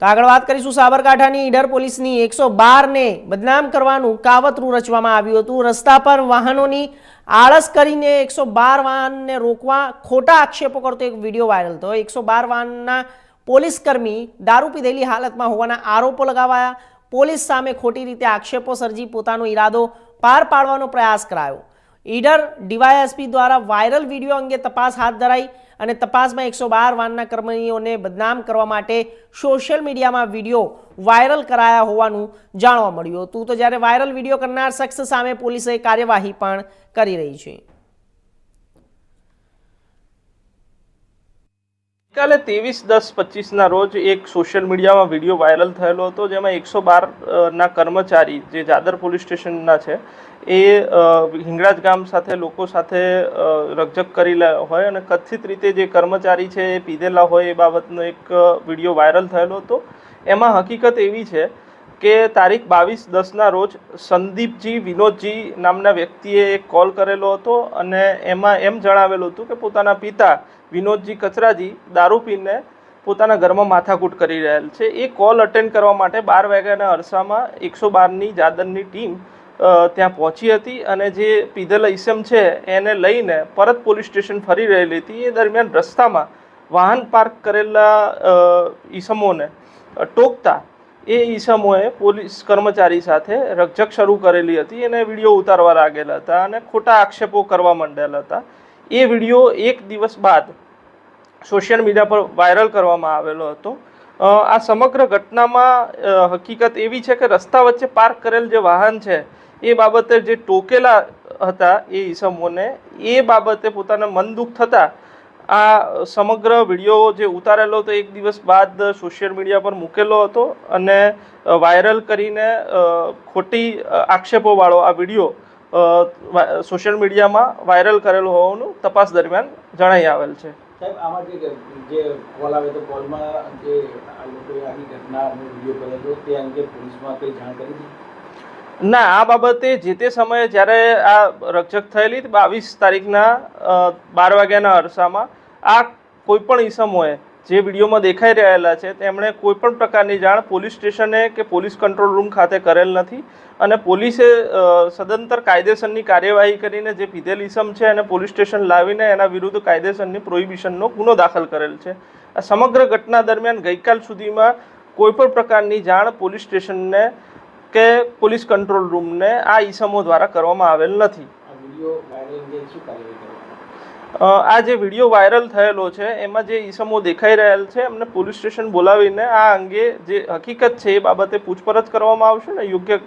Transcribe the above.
તો આગળ વાત કરીશું સાબરકાંઠાની ઈડર પોલીસની એકસો બારને બદનામ કરવાનું કાવતરું રચવામાં આવ્યું હતું. રસ્તા પર વાહનોની આળસ કરીને એકસો બાર વાહનને રોકવા ખોટા આક્ષેપો કરતો એક વીડિયો વાયરલ થયો. એકસો બાર વાહનના પોલીસકર્મી દારૂ પીધેલી હાલતમાં હોવાના આરોપો લગાવાયા. પોલીસ સામે ખોટી રીતે આક્ષેપો સર્જી પોતાનો ઈરાદો પાર પાડવાનો પ્રયાસ કરાયો. ઈડર ડીવાયએસપી દ્વારા વાયરલ વીડિયો અંગે તપાસ હાથ ધરાઈ અને તપાસમાં એકસો બાર વાનના કર્મચારીઓને બદનામ કરવા માટે સોશિયલ મીડિયામાં વીડિયો વાયરલ કરાયા હોવાનું જાણવા મળ્યું હતું. તો જ્યારે વાયરલ વીડિયો કરનાર શખ્સ સામે પોલીસે કાર્યવાહી પણ કરી રહી છે. કાલે ત્રેવીસ દસ પચીસના રોજ એક સોશિયલ મીડિયામાં વીડિયો વાયરલ થયેલો હતો, જેમાં એકસો બારના કર્મચારી જે જાદર પોલીસ સ્ટેશનના છે, એ હિંગળાજ ગામ સાથે લોકો સાથે રકઝક કરેલા હોય અને કથિત રીતે જે કર્મચારી છે એ પીધેલા હોય એ બાબતનો એક વીડિયો વાયરલ થયેલો હતો. એમાં હકીકત એવી છે કે તારીખ બાવીસ દસના રોજ સંદીપજી વિનોદજી નામના વ્યક્તિએ એક કોલ કરેલો હતો અને એમાં એમ જણાવેલું હતું કે પોતાના પિતા વિનોદજી કચરાજી દારૂ પીને પોતાના ઘરમાં માથાકૂટ કરી રહેલ છે. એ કોલ અટેન્ડ કરવા માટે બાર વાગ્યાના અરસામાં એકસો બારની જાદરની ટીમ ત્યાં પહોંચી હતી અને જે પીધેલા ઈસમ છે એને લઈને પરત પોલીસ સ્ટેશન ફરી રહેલી હતી. એ દરમિયાન રસ્તામાં વાહન પાર્ક કરેલા ઈસમોને ટોકતા એ ઈસમોએ પોલીસ કર્મચારી સાથે રકઝક શરૂ કરેલી હતી. એને વીડિયો ઉતારવા લાગેલા હતા અને ખોટા આક્ષેપો કરવા માંડેલા હતા. એ વીડિયો એક દિવસ બાદ સોશિયલ મીડિયા પર વાયરલ કરવામાં આવેલો હતો. આ સમગ્ર ઘટનામાં હકીકત એવી છે કે રસ્તા વચ્ચે પાર્ક કરેલ જે વાહન છે, એ બાબતે જે ટોકેલા હતા એ ઈસમોને, એ બાબતે પોતાને મન દુઃખ થતાં આ સમગ્ર વીડિયો જે ઉતારેલો હતો એક દિવસ બાદ સોશિયલ મીડિયા પર મૂકેલો હતો અને વાયરલ કરીને ખોટી આક્ષેપોવાળો આ વીડિયો સોશિયલ મીડિયામાં વાયરલ કરેલો હોવાનું તપાસ દરમિયાન જણાઈ આવેલ છે. સાહેબ, આમાં જે કોલ આવે તો કોલમાં જે આ લોકોએ આની ઘટના વીડિયો કર્યો તે અંગે પોલીસમાં કંઈ જાણ કરી ના, આ બાબતે જે તે સમયે જ્યારે આ રકઝક થયેલી બાવીસ તારીખના બાર વાગ્યાના અરસામાં, આ કોઈપણ ઈસમોએ જે વિડીયોમાં દેખાઈ રહેલા છે, તેમણે કોઈપણ પ્રકારની જાણ પોલીસ સ્ટેશને કે પોલીસ કંટ્રોલ રૂમ ખાતે કરેલ નથી અને પોલીસે સદંતર કાયદેસરની કાર્યવાહી કરીને જે પીધેલ ઈસમ છે એને પોલીસ સ્ટેશન લાવીને એના વિરુદ્ધ કાયદેસરની પ્રોહિબિશનનો ગુનો દાખલ કરેલ છે. આ સમગ્ર ઘટના દરમિયાન ગઈકાલ સુધીમાં કોઈપણ પ્રકારની જાણ પોલીસ સ્ટેશનને કે પોલીસ કંટ્રોલ રૂમને આ ઈસમો દ્વારા કરવામાં આવેલ નથી. આ જે વીડિયો વાયરલ થયેલો છે એમાં જે ઈસમો દેખાઈ રહેલ છે એમને પોલીસ સ્ટેશન બોલાવીને આ અંગે જે હકીકત છે એ બાબતે પૂછપરછ કરવામાં આવશે ને? યોગ્ય